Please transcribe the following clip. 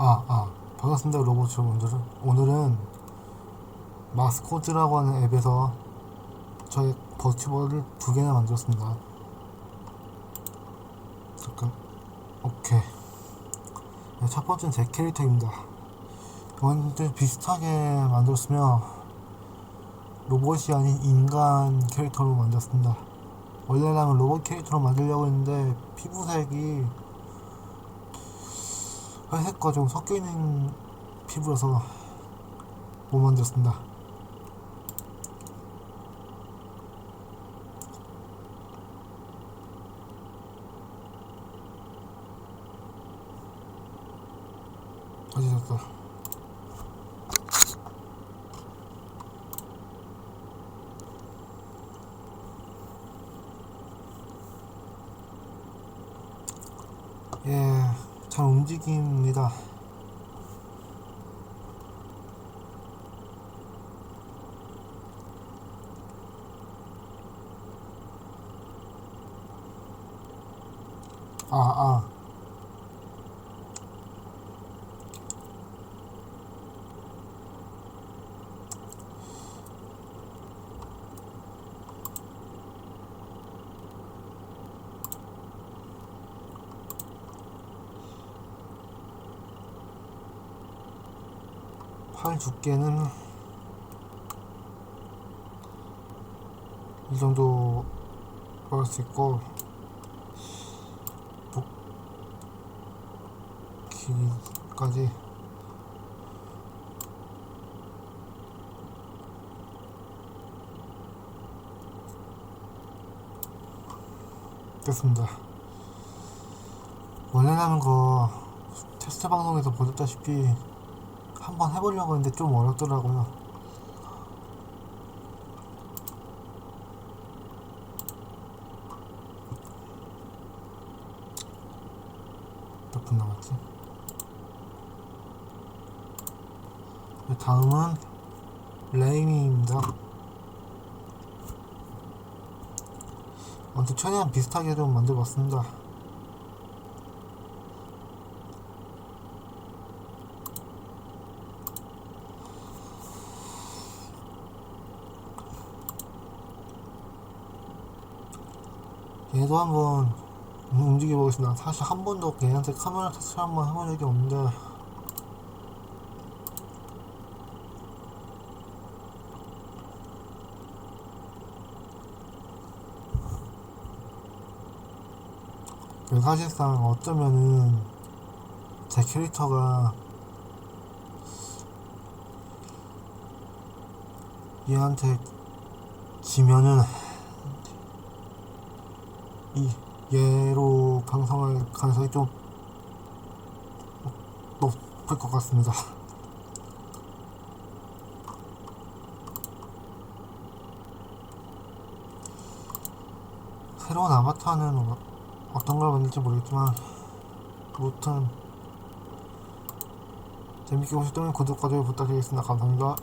아, 아, 반갑습니다, 로봇 여러분들. 오늘은 마스코트라고 하는 앱에서 저의 버티버를 두 개나 만들었습니다. 잠깐, 오케이. 네, 첫 번째는 제 캐릭터입니다. 이번도 비슷하게 만들었으며 로봇이 아닌 인간 캐릭터로 만들었습니다. 원래는 로봇 캐릭터로 만들려고 했는데 피부색이 회색과 좀 섞여 있는 피부라서 못 만들었습니다. 어디 졌어? 예, 잘 움직입니다. 아, 아. 팔 두께는 이 정도 넣을 수 있고 목 길이까지 됐습니다. 원래는 하는 거 테스트 방송에서 보셨다시피 한번 해보려고 했는데 좀 어렵더라고요. 몇 분 남았지? 네, 다음은 레이미입니다. 아무튼 최대한 비슷하게 좀 만들어봤습니다. 얘도 한번 움직여 보겠습니다. 사실 한 번도 걔한테 카메라 테스트 한번 해본 적이 없는데 사실상 어쩌면은 제 캐릭터가 얘한테 지면은 이 얘로 방송할 가능성이 좀 높을 것 같습니다. 새로운 아바타는 어- 어떤 걸 만들지 모르겠지만 아무튼 재밌게 보셨다면 구독과 좋아요 부탁드리겠습니다. 감사합니다.